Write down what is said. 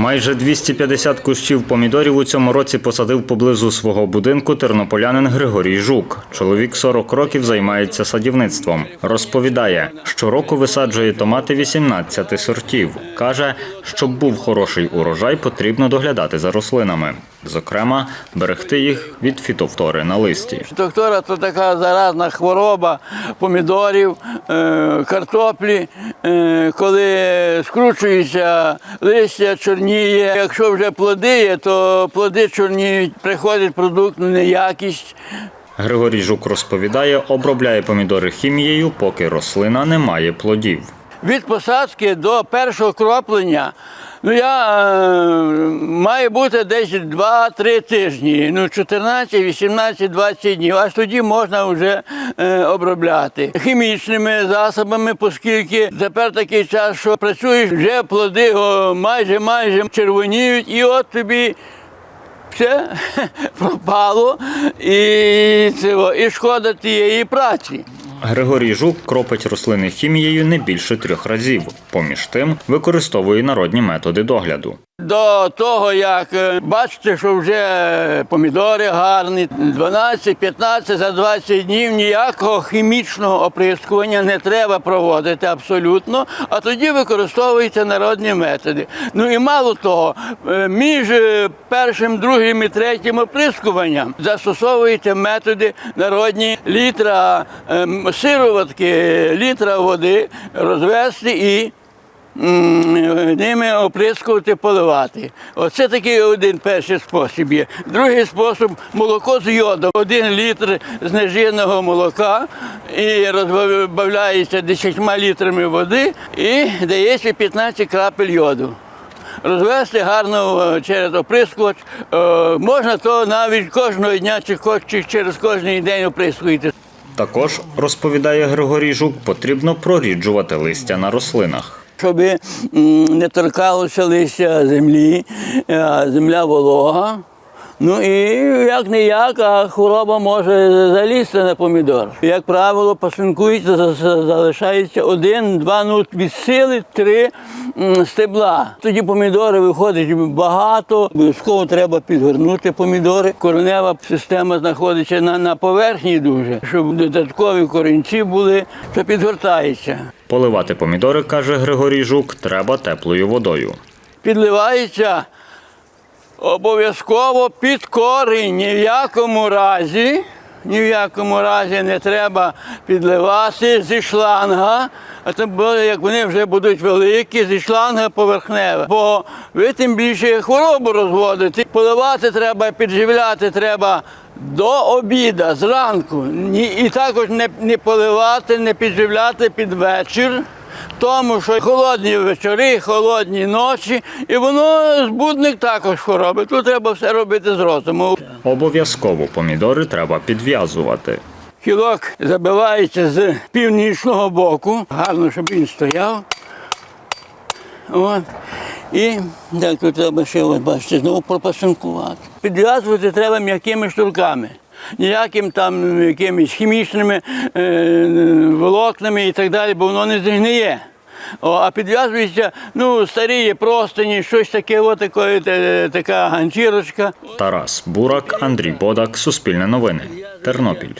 Майже 250 кущів помідорів у цьому році посадив поблизу свого будинку тернополянин Григорій Жук. Чоловік 40 років займається садівництвом. Розповідає, щороку висаджує томати 18 сортів. Каже, щоб був хороший урожай, потрібно доглядати за рослинами. Зокрема, берегти їх від фітовтори на листі. Доктора то така заразна хвороба помідорів, е, картоплі, е, коли скручується листя, чорніє. Якщо вже плоди є, то плоди чорніють, приходить продукт ну, неякість. Григорій Жук розповідає, обробляє помідори хімією, поки рослина не має плодів. Від посадки до першого кроплення ну, я, е, має бути десь 2-3 тижні, ну 14, 18, 20 днів. Аж тоді можна вже е, обробляти хімічними засобами, оскільки тепер такий час, що працюєш, вже плоди майже майже червоніють, і от тобі. Все пропало і, цього, і шкода тієї праці. Григорій Жук кропить рослини хімією не більше трьох разів. Поміж тим використовує народні методи догляду. До того, як е, бачите, що вже помідори гарні, 12-15 за 20 днів ніякого хімічного оприскування не треба проводити абсолютно, а тоді використовуються народні методи. Ну і мало того, е, між е, першим, другим і третім оприскуванням застосовуються методи народні літра ем, сироватки, літра води розвести і ними оприскувати, поливати. Оце такий один перший спосіб є. Другий спосіб молоко з йодом. Один літр знежиреного молока і розбавляється 10 літрами води і дається 15 крапель йоду. Розвести гарно через оприскувач. Можна то навіть кожного дня чи через кожен день оприскуєте. Також розповідає Григорій Жук, потрібно проріджувати листя на рослинах. Щоб не торкалося листя землі, земля волога. Ну і як не як, а хвороба може залізти на помідор. Як правило, пасинкується, за- за- залишається один, два, ну від сили три стебла. Тоді помідори виходить багато. Обов'язково треба підгорнути помідори. Коренева система знаходиться на, на поверхні дуже, щоб додаткові корінці були, то підгортається. Поливати помідори, каже Григорій Жук, треба теплою водою. підливається обов'язково під корінь. Ні в якому разі, ні в якому разі не треба підливати зі шланга. А то буде, як вони вже будуть великі, зі шланга поверхнева. Бо ви тим більше хворобу розводите. Поливати треба, підживляти треба до обіда, зранку. І також не поливати, не підживляти під вечір. Тому що холодні вечори, холодні ночі, і воно збудник також хвороби. Тут треба все робити з розуму. Обов'язково помідори треба підв'язувати. Кілок забивається з північного боку, гарно, щоб він стояв. От. І так тут треба ще, от, бачите, знову пропасинкувати. Підв'язувати треба м'якими штурками. Ніяким там якимись хімічними е, волокнами і так далі, бо воно не згниє. О, а підв'язується, ну, старі простині, щось таке, от таке, та- така ганчірочка. Тарас Бурак, Андрій Бодак, Суспільне новини, Тернопіль.